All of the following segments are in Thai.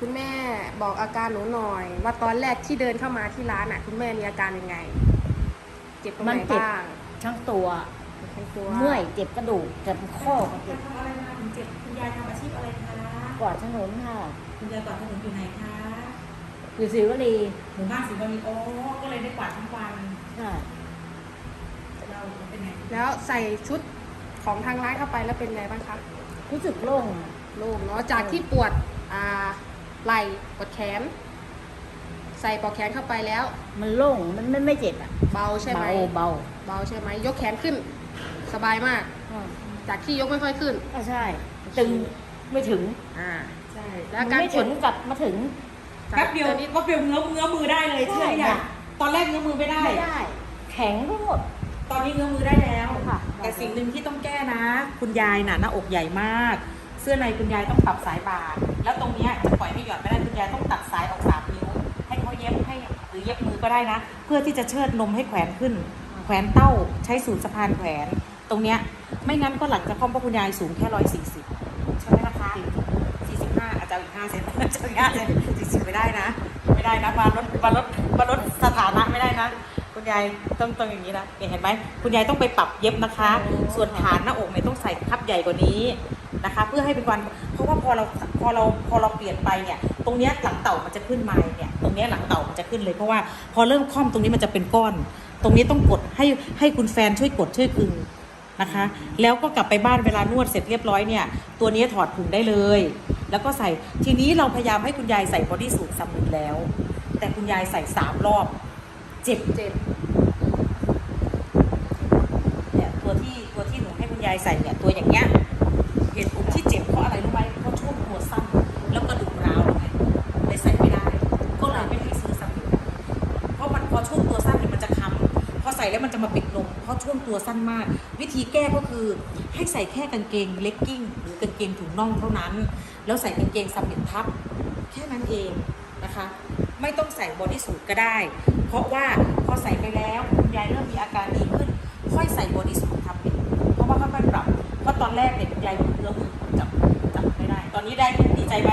คุณแม่บอกอาการหนูหน่อย ว่าตอนแรกที่เดินเข้ามาที่ร้านอะ คุณแม่มีอาการยังไง เจ็บตรงไหนมันเจ็บ บ้างทั้งตัวทั้งตัวเมื่อยเจ็บกระดูกเจ็บข้อก็เจ็บทำอะไรมาถึงเจ็บคุณยายทำอาชีพอะไรคะกวาดถนนค่ะคุณยายกวาดถนนอยู่ไหนคะอยู่สิวลีหมู่บ้านศรีบริโอก็เลยได้กวาดทั้งวันใช่เราเป็นไงแล้วใส่ชุดของทางร้านเข้าไปแล้วเป็นไงบ้างคะ รู้สึกโล่ง โล่งเนาะจากที่ปวดอ่า ไหล่ปวดแขน ใส่ปลอกแขนเข้าไปแล้ว มันโล่งมันไม่ไม่เจ็บอะเบาใช่ไหมเบาเบาเบาใช่ไหมยกแขนขึ้น สบายมากอ่าจากที่ยกไม่ค่อยขึ้นก็ใช่ ตึงไม่ถึงอ่าใช่แล้วมันการไม่กถึดงกับมาถึงแป๊บเดียวแป๊บเดียวเงื้อเงื้อมือได้เลยใช่เชื่อไหมค่ะตอนแรกเงื้อมือไม่ได้ไม่ได้ แข็งไปหมดตอนนี้เงื้อมือได้แล้วค่ะแต่สิ่งหนึ่งที่ต้องแก้นะ คุณยายน่ะหน้าอกใหญ่มาก เสื้อในคุณยายต้องปรับสายบาดแล้วตรงเนี้ยจะ ปล่อยให้หย่อนไม่ได้คุณยายต้องตัดสายออกสามนิ้วให้เขาเย็บให้หรือเย็บมือก็ได้นะ เพื่อที่จะเชิดนมให้แขวนขึ้น แขวนเต้าใช้สูตรสะพานแขวน ตรงเนี้ยไม่งั้นก็หลังจากคลอดเพราะคุณยายสูงแค่ร้อยสี่สิบใช่ไหมนะคะสี่สิบห้าอาจจะอีกห้าเซนอาจจะอาอีกห้าเซนสี่สิบไม่ได้นะ ไม่ได้นะมาลดมาลดมาลดสถานะไม่ได้นะคุณยายต้องต้องอย่างนี้นะเนี่ยเห็นไหมคุณยายต้องไปปรับเย็บนะคะ ส่วนฐานหน้าอกเนี่ยต้องใส่ทับใหญ่กว่านี้ นะคะ เพื่อให้เป็นวันเพราะว่าพอเราพอเราพอเราเปลี่ยนไปเนี่ยตรงเนี้ยหลังเต่ามันจะขึ้นมาเนี่ยตรงเนี้ยหลังเต่ามันจะขึ้นเลยเพราะว่าพอเริ่มคล่อมตรงนี้มันจะเป็นก้อน ตรงนี้ต้องกดให้ให้คุณแฟนช่วยกดช่วยคึงนะคะ แล้วก็กลับไปบ้านเวลานวดเสร็จเรียบร้อยเนี่ยตัวนี้ถอดถุงได้เลย แล้วก็ใส่ทีนี้เราพยายามให้คุณยายใส่บอดี้สูทซัมมิตแล้ว แต่คุณยายใส่สามรอบเจ็บเจ็บเนี่ยตัวที่ตัวที่หนูให้คุณยายใส่เนี่ยตัวอย่างเงี้ย เหตุผลที่เจ็บเพราะอะไรรู้ไหมเพราะช่วงตัวสั้นแล้วกระดูกร้าวไงเลยใส่ไม่ได้ ก็เลยไม่ให้ซื้อซัมมิตเพราะมันพอช่วงตัวสั้นเนี่ยมันจะค้ำพอใส่แล้วมันจะมาปิดนมเพราะช่วงตัวสั้นมาก วิธีแก้ก็คือให้ใส่แค่กางเกงเลกกิ้งหรือกางเกงถุงน่องเท่านั้น แล้วใส่กางเกงซัมมิตทับ แค่นั้นเองนะคะ ไม่ต้องใส่บอดี้สูทก็ได้ เพราะว่าพอใส่ไปแล้วคุณยายเริ่มมีอาการดีขึ้น อนแรกเนี่ยคุณยายเริ่มจับจับไม่ได้ ตอนนี้ได้ดีใจไหม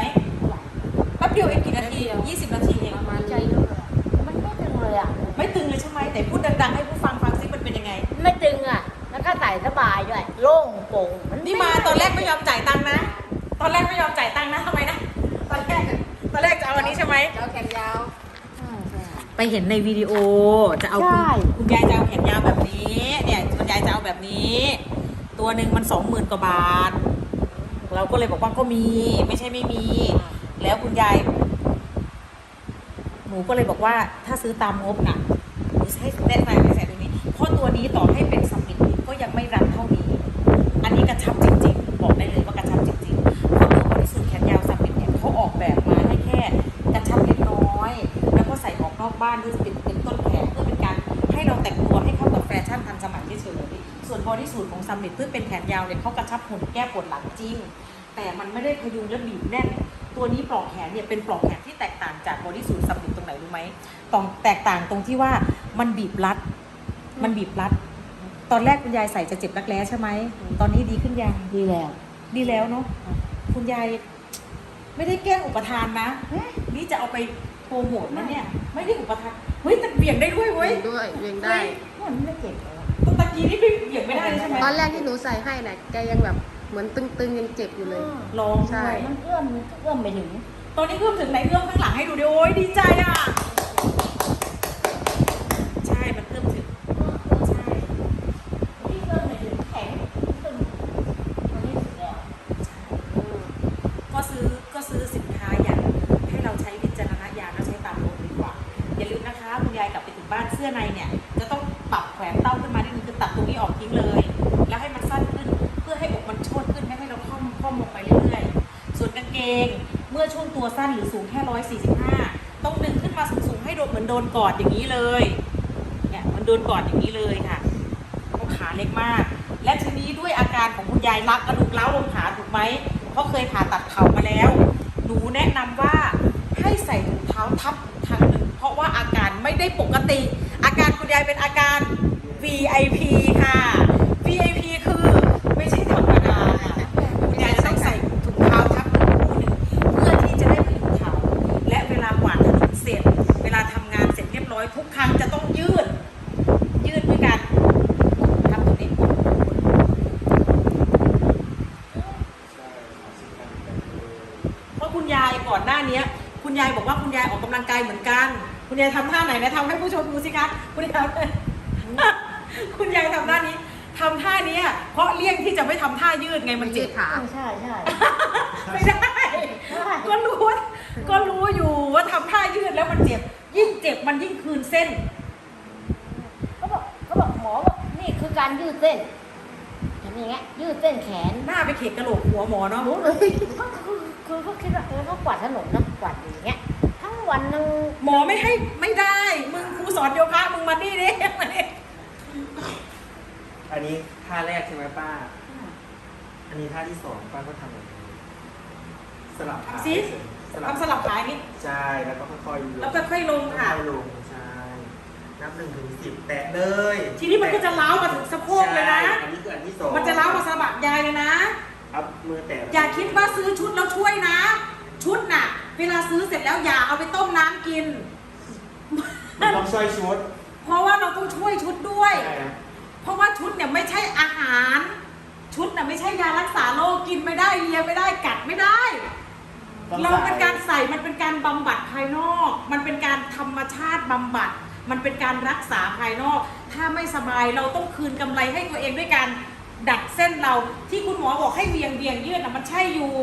แป๊บเดียวเองกี่นาที20นาทีเองประมาณใจเยอะอะมันไม่ตึงเลยอะ ไม่ตึงเลยใช่ไหมแต่พูดดังๆให้ผู้ฟังฟังซิมันเป็นยังไง ไม่ตึงอะ แล้วก็ใส่สบายด้วย โล่งโปร่งมันนี่มาตอนแรกไม่ยอมจ่ายตังค์นะ ตอนแรกไม่ยอมจ่ายตังค์นะทำไมนะ ตอนแรก ตอนแรกจะเอาอันนี้ใช่ไหมแล้วแขนยาวใช่ใช่ไปเห็นในวิดีโอจะเอาคุณใช่คุณยายจะเอาแขนยาวแบบนี้ เนี่ยคุณยายจะเอาแบบนี้ ตัวหนึ่งมันสองหมื่นกว่าบาท เราก็เลยบอกว่าก็มี ไม่ใช่ไม่มี แล้วคุณยาย หนูก็เลยบอกว่าถ้าซื้อตามงบน่ะหนูให้แนะนำให้ใส่ตัวนี้ เพราะตัวนี้ต่อให้เป็นสมิธก็ยังไม่รัดเท่านี้ อันนี้กระชับจริง ๆ บอกได้เลยว่ากระชับจริงๆเพราะตัวบริสุทธิ์แขนยาวสมิธเนี่ยเขาออกแบบมาให้แค่ กระชับเล็กน้อย แล้วก็ใส่ออกนอกบ้านด้วย ๆส่วนบริสุทธิ์ของสมิธเพื่อเป็นแขนยาวเนี่ยเขากระชับหุ่นแก้ปวดหลังจริง แต่มันไม่ได้พยุงและบีบแน่น ตัวนี้ปลอกแขนเนี่ยเป็นปลอกแขนที่แตกต่างจากบอดี้สูทสมิธตรงไหนรู้ไหมตรงแตกต่างตรงที่ว่ามันบีบรัด มันบีบรัด ตอนแรกคุณยายใส่จะเจ็บรักแร้ใช่ไหมตอนนี้ดีขึ้นยังดีแล้ว ดีแล้วเนาะคุณยายไม่ได้แกล้งอุปทานนะ นี่จะเอาไปโปรโมทนะเนี่ย ไม่ได้อุปทาน เฮ้ยแต่เบี่ยงได้ด้วยเว้ยด้วยเวียงได้มันไม่เจ็บเลยตะ กี้นี่เบี่ยงไม่ได้เลยใช่ไหมตอนแรกที่หนูใส่ให้น่ะแกยังแบบเหมือนตึงๆยังเจ็บอยู่เลยลองใช่ ด้วยมันเอื้อมมันก็เอื้อมไปถึง ตอนนี้เอื้อมถึงไหนเอื้อมข้างหลังให้ดูดิโอ้ยดีใจอะ มือนโดนกอดอย่างนี้เลย เนี่ยมันโดนกอดอย่างนี้เลยค่ะเพราะขาเล็กมาก และทีนี้ด้วยอาการของคุณยายรักกระดูกเล้าลงขาถูกไหมเพราะเคยผ่าตัดเข่ามาแล้ว หนูแนะนำว่าให้ใส่ถุงเท้าทับทางหนึ่ง เพราะว่าอาการไม่ได้ปกติ อาการคุณยายเป็นอาการ VIP ค่ะ VIP คือไม่ใช่ธรรมดาค่ะคุณยายจะต้องใส่ถุงเท้าทับคู่หนึ่งเพื่อที่จะได้พยุงเข่า คุณยายก่อนหน้าเนี้ย คุณยายบอกว่าคุณยายออกกำลังกายเหมือนกัน คุณยายทำท่าไหนนะทำให้ผู้ชมดูสิคะคุณยาย คุณยายทำท่านี้ทำท่านี้อะเพราะเลี่ยงที่จะไม่ทำท่ายืดไงมันยืเจ็ดบขา ใช่ใช่ ไม่ได้ ก็รู้ว่าก็รู้อยู่ว่าทำท่ายืดแล้วมันเจ็บ ยิ่งเจ็บมันยิ่งคืนเส้น เขาบอกเขาบอกหมอว่านี่คือการยืดเส้นเห็นอย่างเงี้ยยืดเส้นแขนหน้าไปเขกกระโหลกหัวหมอเนาะ รู้เลยก็คือคือก็คิดว่าเออเขากวาดถนนนะกวาดอย่างเงี้ยทั้ง วันนึงหมอไม่ให้ไม่ได้ มึงครูสอนโยคะมึงมานี่ดิมานี่อันนี้ท่าแรกใช่ไหมป้า อันนี้ท่าที่สองป้าก็ทำแบบนี้สลับขาทำซิสลับทำสลับขานี่ใช่แล้วก็ค่อยๆลงแล้วก็ค่อยลงค่ะ ค่อยๆลงใช่นับหนึ่งถึงสิบแตะเลยทีนี้มันก็จะล้าวมาถึงสะโพกเลยนะ ใช่อันนี้คืออันที่สองมันจะล้าวมาสะบักยายเลยนะอัพมือแตะอย่าคิดว่าซื้อชุดแล้วช่วยนะ ชุดน่ะ เวลาซื้อเสร็จแล้วอย่าเอาไปต้มน้ำกิน มันต้องช่วยชุดเพราะว่าเราต้องช่วยชุดด้วย ใช่นะเพราะว่าชุดเนี่ยไม่ใช่อาหาร ชุดน่ะไม่ใช่ยารักษาโรคกินไม่ได้เลียไม่ได้กัดไม่ได้ ต้องเราเป็นการใส่ใส่มันเป็นการบำบัดภายนอก มันเป็นการธรรมชาติบำบัด มันเป็นการรักษาภายนอก ถ้าไม่สบายเราต้องคืนกำไรให้ตัวเองด้วยการดัดเส้นเราที่คุณหมอบอกให้เวียงเวียงยืดน่ะมันใช่อยู่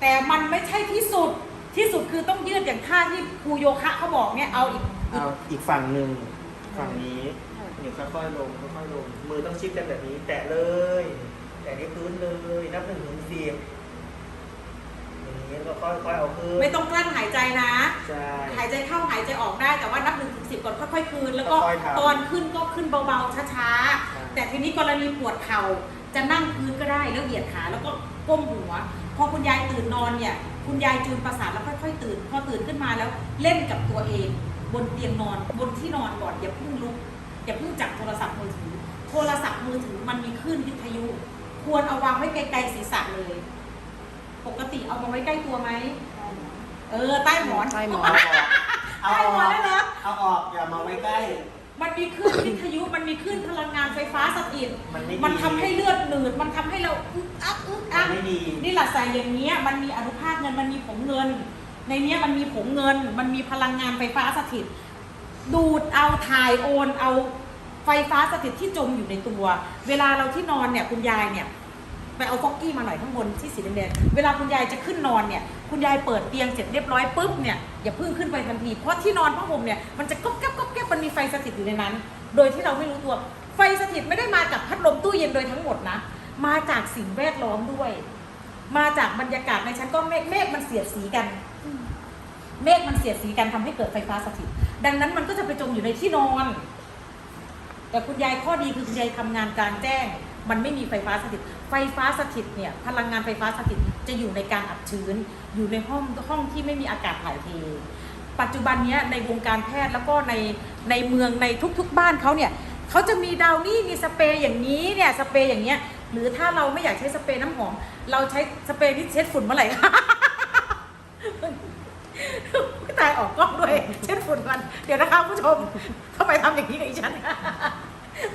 แต่มันไม่ใช่ที่สุด ที่สุดคือต้องยืดอย่างท่าที่ครูโยคะเขาบอกเนี่ยเอาอีกอีกเอาอีกฝั่งหนึ่งฝั่งนี้เดี๋ยวค่อยๆลงค่อยๆลง มือต้องชิดกันแบบนี้ แตะเลย แตะที่พื้นเลยนับหนึ่งถึงสิบอย่างนี้แล้วก็ค่อยๆเอาขึ้นไม่ต้องกลั้นหายใจนะ ใช่ หายใจเข้าหายใจออกได้แต่ว่านับหนึ่งถึงสิบก่อนค่อยๆคืน แล้วก็ค่อยๆทำ ตอนขึ้นก็ขึ้นเบาๆช้าใช่ๆแต่ทีนี้กรณีปวดเข่าจะนั่งพื้นก็ได้แล้วเหยียดขาแล้วก็ก้มหัว พอคุณยายตื่นนอนเนี่ย คุณยายจูนประสาทแล้วค่อยๆตื่น พอตื่นขึ้นมาแล้วเล่นกับตัวเอง บนเตียงนอน บนที่นอนก่อนอย่าเพิ่งลุกอย่าเพิ่งจับโทรศัพท์มือถือ โทรศัพท์มือถือมันมีคลื่นวิทยุ ควรเอาวางไว้ไกลๆศีรษะเลย ปกติเอามาไว้ใกล้ตัวไหมเออใต้หมอนใต้หมอนเอาใต้อหมออนกได้เหรอ เอาออกอย่ามาไว้ใกล้ มันมีคลื่นวิทยุ มันมีคลื่นพลังงานไฟฟ้าสถิต มันไม่ดี มันทำให้เลือดหนืด มันทำให้เราอึกอักอึกอักมันไม่ดี นี่แหละใส่อย่างเนี้ยมันมีอนุภาคเงินมันมีผงเงิน ในเนี้ยมันมีผงเงิน มันมีพลังงานไฟฟ้าสถิต ดูดเอาถ่ายโอน เอาไฟฟ้าสถิตที่จมอยู่ในตัว เวลาเราที่นอนเนี่ยคุณยายเนี่ย ไปเอาฟอกกี้มาหน่อยข้างบนที่สีแดงๆเวลาคุณยายจะขึ้นนอนเนี่ย คุณยายเปิดเตียงเสร็จเรียบร้อยปุ๊บเนี่ยอย่าเพิ่งขึ้นไปทันที เพราะที่นอนผ้าห่มเนี่ยมันจะก๊อบแก๊บก๊อบแก๊บมันมีไฟสถิตอยู่ในนั้น โดยที่เราไม่รู้ตัว ไฟสถิตไม่ได้มาจากพัดลมตู้เย็นโดยทั้งหมดนะ มาจากสิ่งแวดล้อมด้วย มาจากบรรยากาศในชั้นก็เมฆเมฆมันเสียดสีกัน เมฆมันเสียดสีกันทำให้เกิดไฟฟ้าสถิต ดังนั้นมันก็จะไปจมอยู่ในที่นอน แต่คุณยายข้อดีคือคุณยายทำงานกลางแจ้ง มันไม่มีไฟฟ้าสถิต ไฟฟ้าสถิตเนี่ยพลังงานไฟฟ้าสถิตจะอยู่ในการอับชื้น อยู่ในห้องห้องที่ไม่มีอากาศถ่ายเท ปัจจุบันนี้ในวงการแพทย์แล้วก็ในในเมืองในทุกๆบ้านเขาเนี่ยเขาจะมีดาวนี่มีสเปรย์อย่างนี้เนี่ยสเปรย์อย่างเงี้ยหรือถ้าเราไม่อยากใช้สเปรย์น้ำหอม เราใช้สเปรย์ที่เช็ดฝุ่นเมื่อไหร่ตายออกกล้องด้วย เช็ดฝุ่นกันเดี๋ยวนะคะผู้ชมทำไมทำอย่างนี้กับฉัน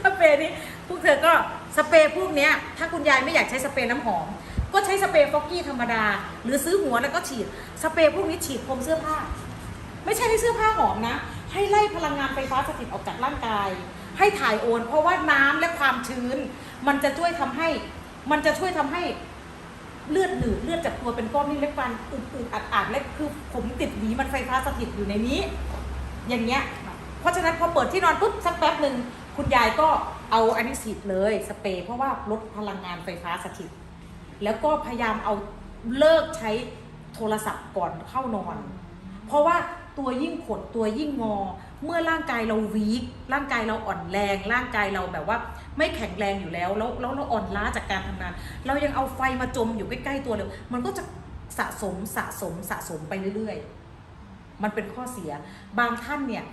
สเปรย์นี้พวกเธอก็ สเปรย์พวกนี้ถ้าคุณยายไม่อยากใช้สเปรย์น้ำหอม ก็ใช้สเปรย์ฟอกกี้ธรรมดา หรือซื้อหัวแล้วก็ฉีด สเปรย์พวกนี้ฉีดพรมเสื้อผ้า ไม่ใช่ให้เสื้อผ้าหอมนะ ให้ไล่พลังงานไฟฟ้าสถิตออกจากร่างกาย ให้ถ่ายโอน เพราะว่าน้ำและความชื้น มันจะช่วยทำให้ มันจะช่วยทำให้เลือดหนืดเลือดจากตัวเป็นก้อนนี่เล็กฟันอึดๆอัดๆเล็กคือผมติดหวีมันไฟฟ้าสถิตอยู่ในนี้ อย่างเงี้ย เพราะฉะนั้นพอเปิดที่นอนปุ๊บสักแป๊บหนึ่งคุณยายก็ เอาอันนี้ฉีดเลยสเปรย์เพราะว่าลดพลังงานไฟฟ้าสถิต แล้วก็พยายามเอาเลิกใช้โทรศัพท์ก่อนเข้านอน เพราะว่าตัวยิ่งขดตัวยิ่งงอ เมื่อร่างกายเราวีคร่างกายเราอ่อนแรง ร่างกายเราแบบว่า ไม่แข็งแรงอยู่แล้ว แล้วแล้วเราอ่อนล้าจากการทำงาน เรายังเอาไฟมาจมอยู่ใกล้ๆตัวเรามันก็จะสะสมสะสมสะสมไปเรื่อยๆ มันเป็นข้อเสียบางท่านเนี่ย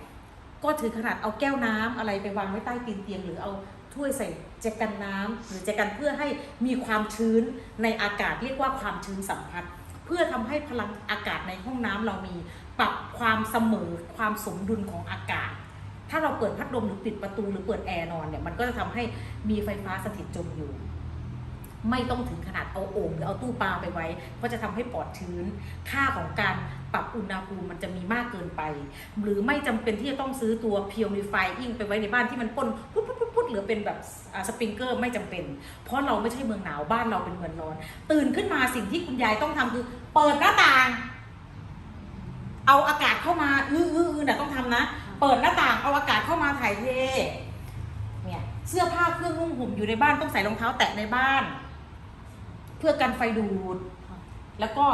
ก็ถือขนาดเอาแก้วน้ำอะไรไปวางไว้ใต้ตีนเตียง หรือเอาถ้วยใส่แจกันน้ำหรือแจกันเพื่อให้มีความชื้นในอากาศเรียกว่าความชื้นสัมผัส เพื่อทำให้พลังอากาศในห้องน้ำเรามีปรับความเสมอความสมดุลของอากาศ ถ้าเราเปิดพัดลมหรือปิดประตูหรือเปิดแอร์นอนเนี่ยมันก็จะทำให้มีไฟฟ้าสถิตจมอยู่ ไม่ต้องถึงขนาดเอาโอ่งหรือเอาตู้ปลาไปไว้ เพราะจะทำให้ปอดชื้น ค่าของการปรับอุณหภูมิมันจะมีมากเกินไป หรือไม่จำเป็นที่จะต้องซื้อตัว purifying ไปไว้ในบ้านที่มันพ่นพุดพุดพุดพุดหรือเป็นแบบสปริงเกอร์ไม่จำเป็น เพราะเราไม่ใช่เมืองหนาวบ้านเราเป็นเมืองร้อน ตื่นขึ้นมาสิ่งที่คุณยายต้องทำคือ เปิดหน้าต่าง เอาอากาศเข้ามาอื้ออื้ออื้อน่ะต้องทำนะ เปิดหน้าต่างเอาอากาศเข้ามาถ่ายเทเนี่ยเสื้อผ้าเครื่องนุ่งห่มอยู่ในบ้านต้องใส่รองเท้าแตะในบ้าน เพื่อกันไฟดูด แล้วก็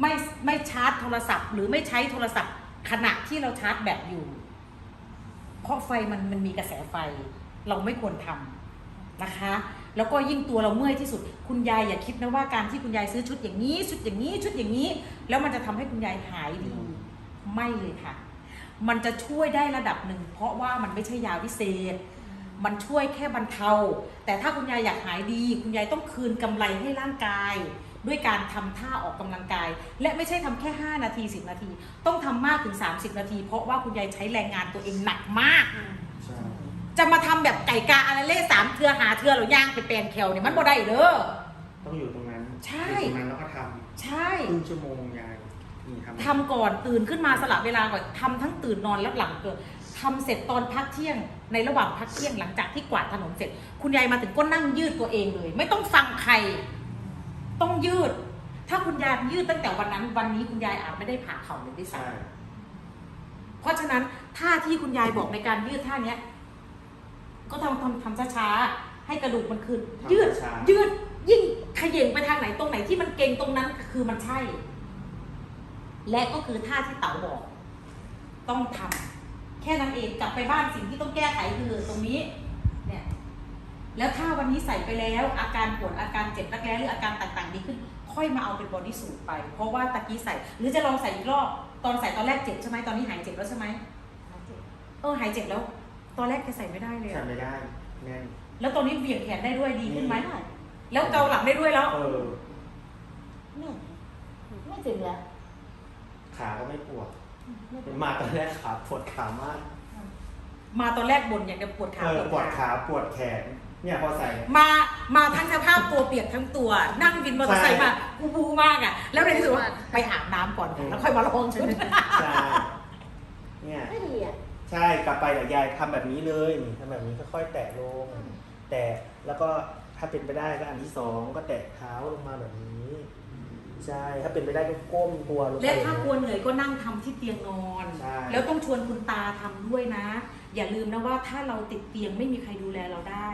ไม่ไม่ชาร์จโทรศัพท์ หรือไม่ใช้โทรศัพท์ ขณะที่เราชาร์จแบตอยู่ เพราะไฟมันมันมีกระแสไฟ เราไม่ควรทำนะคะ แล้วก็ยิ่งตัวเราเมื่อยที่สุด คุณยายอย่าคิดนะว่าการที่คุณยายซื้อชุดอย่างนี้ ชุดอย่างนี้ ชุดอย่างนี้ แล้วมันจะทำให้คุณยายหายดี ไม่เลยค่ะ มันจะช่วยได้ระดับหนึ่งเพราะว่ามันไม่ใช่ยาวิเศษ มันช่วยแค่บรรเทา แต่ถ้าคุณยายอยากหายดี คุณยายต้องคืนกำไรให้ร่างกาย ด้วยการทำท่าออกกำลังกาย และไม่ใช่ทำแค่ 5 นาที 10 นาที ต้องทำมากถึง 30 นาที เพราะว่าคุณยายใช้แรงงานตัวเองหนักมากใช่จะมาทำแบบไก่กาอะไรเล่สามเทือหาเทือหรือย่างไปแปลนแคลเนี่ยมันบ่ได้เด้อต้องอยู่ตรงนั้นใช่อยู่ตรงนั้นแล้วก็ทใช่ำครึ่งชั่วโมงยายนี่ทำทำก่อนตื่นขึ้นมาสลับเวลาก่อนทำทั้งตื่นนอนและหลังเกิด ทำเสร็จตอนพักเที่ยง ในระหว่างพักเที่ยงหลังจากที่กวาดถนนเสร็จ คุณยายมาถึงก็นั่งยืดตัวเองเลย ไม่ต้องฟังใคร ต้องยืด ถ้าคุณยายยืดตั้งแต่วันนั้น วันนี้คุณยายอาจไม่ได้ผ่าเข่าเลยด้วยซ้ใช่ำเพราะฉะนั้นท่าที่คุณยายบอกในการยืดท่าเนี้ย ก็ทำทำทำช้าๆให้กระดูกมันคืนยืดช้ายืดยิ่งเขย่งไปทางไหนตรงไหนที่มันเก่งตรงนั้นคือมันใช่ และก็คือท่าที่เต๋าบอก ต้องทำ แค่นั้นเองกลับไปบ้านสิ่งที่ต้องแก้ไขคือตรงนี้เนี่ยแล้วถ้าวันนี้ใส่ไปแล้ว อาการปวดอาการเจ็บรักแร้หรืออาการต่างๆดีขึ้น ค่อยมาเอาเป็นบอดี้สูทไป เพราะว่าตะกี้ใส่ หรือจะลองใส่อีกรอบตอนใส่ตอนแรกเจ็บใช่ไหมตอนนี้หายเจ็บแล้วใช่ไหมเออหายเจ็บแล้ว ตอนแรกแกใส่ไม่ได้เลยใช่อะไม่ได้แน่นแล้วตอนนี้เหวี่ยงแขนได้ด้วยดีขึ้นไหมได้แล้วเกาหลังได้ด้วยแล้วเออไม่ไม่ถึงแล้วขาก็ไม่ปวดไม่ถึงมาตอนแรกขาปวดขามากมาตอนแรกบนอยากจะปวดขาเออปวดขาปวดแขน เนี่ยพอใส่ มามาทั้งสภาพตัวเปียกทั้งตัว นั่งวินมอเตอร์ไซค์มากูบูมากอะ แล้วในที่สุดว่าไปอาบน้ำก่อนค่ะแล้วค่อยมาลองชุดใช่เนี่ยไม่ดีอะใช่กลับไปเดี๋ยวยายทำแบบนี้เลยนี่ทำแบบนี้ค่อยๆแตะลง แตะแล้วก็ถ้าเป็นไปได้ก็อันที่สองก็แตะเท้าลงมาแบบนี้ ใช่ถ้าเป็นไปได้ก็ก้มตัวลงไป และถ้ากลัวเหนื่อยก็นั่งทำที่เตียงนอน ใช่ แล้วต้องชวนคุณตาทำด้วยนะ อย่าลืมนะว่าถ้าเราติดเตียงไม่มีใครดูแลเราได้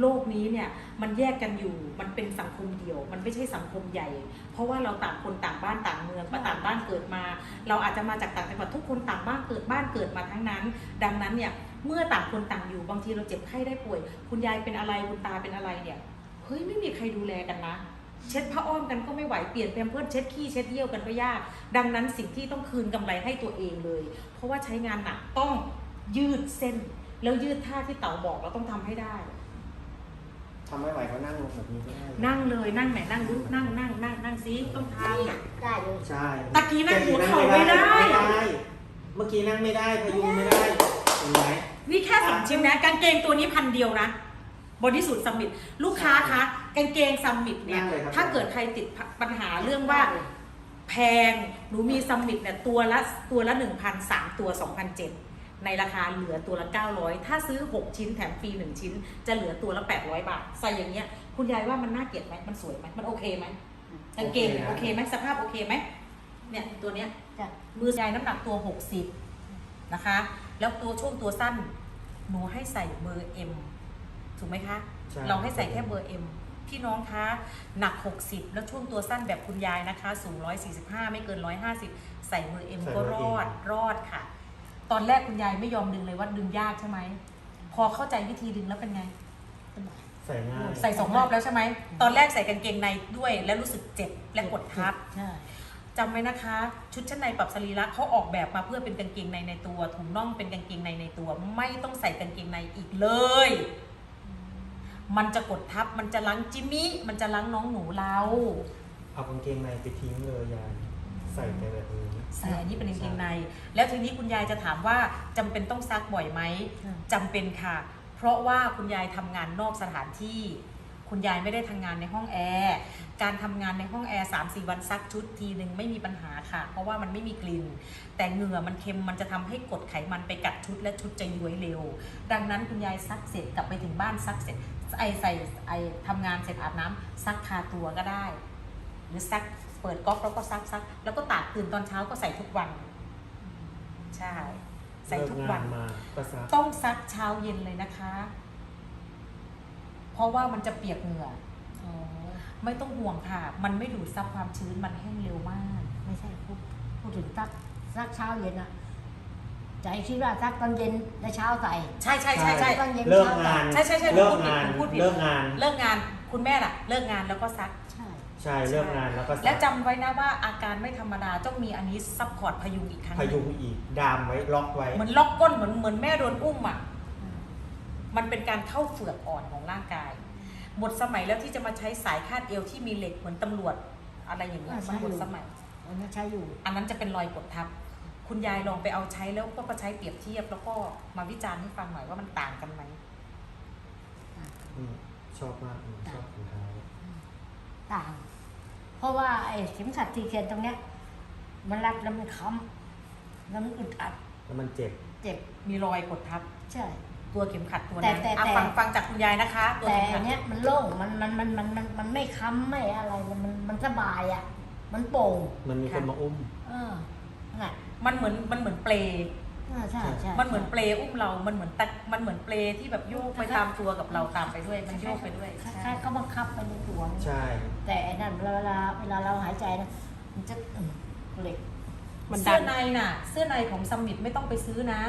โลกนี้เนี่ยมันแยกกันอยู่มันเป็นสังคมเดี่ยว มันไม่ใช่สังคมใหญ่ เพราะว่าเราต่างคนต่างบ้านต่างเมืองมาต่างบ้านเกิดมา เราอาจจะมาจากต่างจังหวัดทุกคนต่างบ้านเกิดบ้านเกิดมาทั้งนั้น ดังนั้นเนี่ยเมื่อต่างคนต่างอยู่บางทีเราเจ็บไข้ได้ป่วย คุณยายเป็นอะไรคุณตาเป็นอะไรเนี่ยเฮ้ยไม่มีใครดูแลกันนะ เช็ดผ้าอ้อมกันก็ไม่ไหวเปลี่ยนแพมเพิร์สเช็ดขี้เช็ดเยี่ยวกันก็ยาก ดังนั้นสิ่งที่ต้องคืนกำไรให้ตัวเองเลย เพราะว่าใช้งานหนักต้องยืดเส้น แล้วยืดท่าที่เต๋าบอกเราต้องทำให้ได้ทำไม่ไหวก็นั่งลงแบบนี้ก็ได้นั่งเลยนั่งไหนนั่งดูนั่งนั่งนั่งนั่งซิต้องทได้เลยใช่ตะกี้นั่งหัวเข่าไม่ได้ไม่ได้ เมื่อกี้นั่งไม่ได้พยุงไม่ได้เห็นไหมำนี่แค่สองชิ้นนะกางเกงตัวนี้พันเดียวนะบอดี้สูทซัมมิตลูกค้าคะ กางเกงซัมมิตเนี่ยนั่งเลยครับ ถ้าเกิดใครติดปัญหาเรื่องว่า แพงหนูมีซัมมิตเนี่ยตัวละตัวละ 1,000 3 ตัว 2,007ในราคาเหลือตัวละ 900 ถ้าซื้อ 6 ชิ้นแถมฟรี 1 ชิ้น จะเหลือตัวละ 800 บาท ใส่อย่างเงี้ย คุณยายว่ามันน่าเกลียดไหมมันสวยไหมมันโอเคไหมกางเกงเนี่ยโอเคไหมสภาพโอเคไหมเนี่ยตัวเนี้ย จ้ะมือยายน้ำหนักตัว 60 นะคะ แล้วตัวช่วงตัวสั้น หนูให้ใส่เบอร์ M ถูกไหมคะ ใช่ เราให้ใส่แค่เบอร์ M พี่น้องคะหนัก 60 แล้วช่วงตัวสั้นแบบคุณยายนะคะ สูง 145 ไม่เกิน 150 ใส่เบอร์ M ก็รอดรอดค่ะ ตอนแรกคุณยายไม่ยอมดึงเลยว่าดึงยากใช่ไหม พอเข้าใจวิธีดึงแล้วเป็นไง ใส่ง่ายใส่สองรอบแล้วใช่ไหม ตอนแรกใส่กางเกงในด้วย แล้วรู้สึกเจ็บและกดทับใช่จำไว้นะคะ ชุดชั้นในปรับสรีระเขาออกแบบมาเพื่อเป็นกางเกงในในตัวถุงน่องเป็นกางเกงในในตัว ไม่ต้องใส่กางเกงในอีกเลย มันจะกดทับ มันจะล้างจิมมี่ มันจะล้างน้องหนูเรา เอากางเกงในไปทิ้งเลยยายใส่แต่แบบนี้ ใส่อันนี้เป็นกางเกงใน แล้วทีนี้คุณยายจะถามว่าจำเป็นต้องซักบ่อยไหมจำเป็นค่ะ เพราะว่าคุณยายทำงานนอกสถานที่ คุณยายไม่ได้ทำงานในห้องแอร์ การทำงานในห้องแอร์สามสี่วันซักชุดทีหนึ่งไม่มีปัญหาค่ะ เพราะว่ามันไม่มีกลิ่น แต่เหงื่อมันเค็มมันจะทำให้กรดไขมันไปกัดชุดและชุดจะย้วยเร็ว ดังนั้นคุณยายซักเสร็จกลับไปถึงบ้านซักเสร็จ ไอใส่ไอทำงานเสร็จอาบน้ำซักคาตัวก็ได้ หรือซักเปิดก๊อกแล้วก็ซักซัก แล้วก็ตากตื่นตอนเช้าก็ใส่ทุกวัน ใช่ ใส่ทุกวันเลิงามาก็ซักต้องซักเช้าเย็นเลยนะคะ เพราะว่ามันจะเปียกเหงื่ออ๋อไม่ต้องห่วงค่ะ มันไม่ดูดซับความชื้นมันแห้งเร็วมาก ไม่ใช่พูดพูดถึงซักซักเช้าเย็นอะ ใจคิดว่าซักตอนเย็นและเช้าใส่ใช่ใช่ใช่ใช่ ตอนเย็นเลิกเช้าใส่งานใช่ใช่ใช่เลิกผมพูดผิดงานผมพูดผิด เลิกงาน เลิกงานคุณแม่ล่ะ เลิกงานแล้วก็ซัก ใช่ ใช่เลิกงานแล้วก็ซักแล้วจำไว้นะว่าอาการไม่ธรรมดาต้องมีอันนี้ซัพพอร์ตพยุงอีกครั้งหพนึ่งยุงอีกดามไว้ล็อกไว้ เหมือนล็อกก้นเหมือนเหมือนแม่โดนอุ้มอะ มันเป็นการเข้าเฟือกอ่อนของร่างกาย หมดสมัยแล้วที่จะมาใช้สายคาดเอวที่มีเหล็กเหมือนตำรวจอะไรอย่างเงี้ยมันหมดสมัยอันนั้นใช้อยู่ อันนั้นจะเป็นรอยกดทับ คุณยายลองไปเอาใช้แล้วก็มาใช้เปรียบเทียบ แล้วก็มาวิจารณ์ให้ฟังหน่อยว่ามันต่างกันไหมอืมชอบมากอืมชอบถุงเท้าต่าง เพราะว่าไอ้เข็มขัดทีเคียนตรงเนี้ย มันรัดแล้วมันค้ำแล้วมันอึดอัดแล้วมันเจ็บ เจ็บมีรอยกดทับ ใช่ ตัวเข็มขัดตัวแต่นั้นแต่อะแต่ ฟังฟังจากคุณยายนะคะ ตัวแต่เข็มขัอัดนเนี้ยมันโล่งมันมันมันมันมันมันไม่ค้ำไม่อะไรมันมันมันสบายอะ มันโปร่งมันมีคนมาอุ้ม เออน่ะ มันเหมือนมันเหมือนเปลอ่าใช่ใช่มันเหมือนเปลอุ้มเรา มันเหมือนตักมันเหมือนเปลที่แบบโยกไปตามตัวกับเราตามไปด้วย มันโยกไปด้วยคล้ายใช่ๆเขาบังคับไปในตัวใช่ แต่ไอ้นั่นเวลาเวลาเราหายใจนะมันจะอืมเหล็กมันดัเสื้อนในน่ะ เสื้อในของซัมมิตไม่ต้องไปซื้อนะ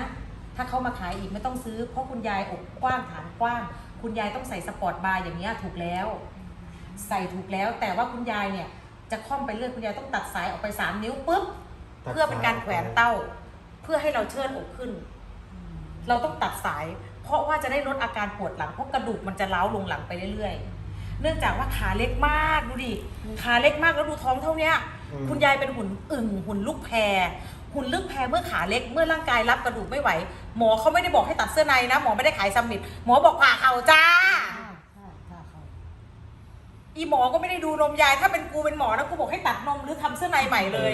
ถ้าเขามาขายอีกไม่ต้องซื้อ เพราะคุณยายอกกว้างฐานกว้าง คุณยายต้องใส่สปอร์ตบาร์อย่างเงี้ยถูกแล้ว ใส่ถูกแล้ว แต่ว่าคุณยายเนี่ย จะค่อมไปเรื่อยคุณยายต้องตัดสายออกไปสามนิ้วปุ๊บตัด เพื่อเป็นการแขวนเต้า เพื่อให้เราเชิดอกขึ้น เราต้องตัดสาย เพราะว่าจะได้ลดอาการปวดหลังเพราะกระดูกมันจะล้าวลงหลังไปเรื่อยๆ เนื่องจากว่าขาเล็กมากดูดิขาเล็กมากแล้วดูท้องเท่าเนี้ยอืมคุณยายเป็นหุ่นอึ่งหุ่นลูกแพรหุ่นลูกแพรเมื่อขาเล็กเมื่อร่างกายรับกระดูกไม่ไหว หมอเขาไม่ได้บอกให้ตัดเสื้อในนะ หมอไม่ได้ขายซัมมิตหมอบอกผ่าเข่าจ้าใช่ใช่ใช่เขาอีหมอก็ไม่ได้ดูนมยาย ถ้าเป็นกูเป็นหมอนะกูบอกให้ตัดนมหรือทำเสื้อในใหม่เลย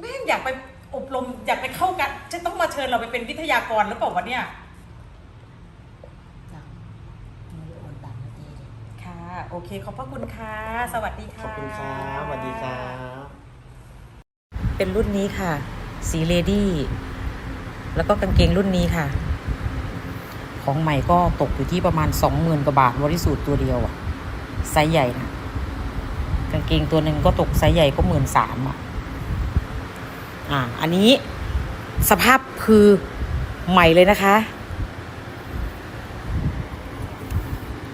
แม่งอยากไปอบรมอยากไปเข้ากัน จะต้องมาเชิญเราไปเป็นวิทยากรหรือเปล่าวะเนี่ยจังมืออ่อนดันนาทีเลยค่ะ โอเค ขอบพระคุณค่ะ สวัสดีขค่ะ อบคุณครับสวัสดีครับ เป็นรุ่นนี้ค่ะ สีเลดี้ แล้วก็กางเกงรุ่นนี้ค่ะ ของใหม่ก็ตกอยู่ที่ประมาณสองหมื่นกว่าบาทบริสูทตัวเดียวอะไซส์ใหญ่นะ กางเกงตัวหนึ่งก็ตกไซส์ใหญ่ก็หมื่นสามอะ อ่า อันนี้สภาพคือใหม่เลยนะคะ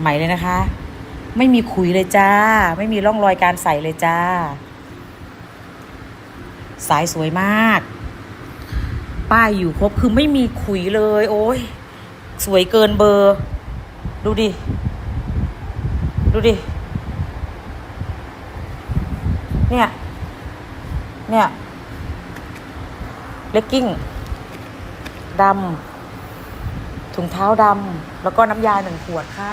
ใหม่เลยนะคะ ไม่มีขุยเลยจ้า ไม่มีร่องรอยการใส่เลยจ้า สายสวยมาก ป้ายอยู่ครบคือไม่มีขุยเลย โอ้ย สวยเกินเบอร์ ดูดิ ดูดิ เนี่ย เนี่ย เลกกิ้งดำถุงเท้าดำแล้วก็น้ำยาหนึ่งขวดค่ะ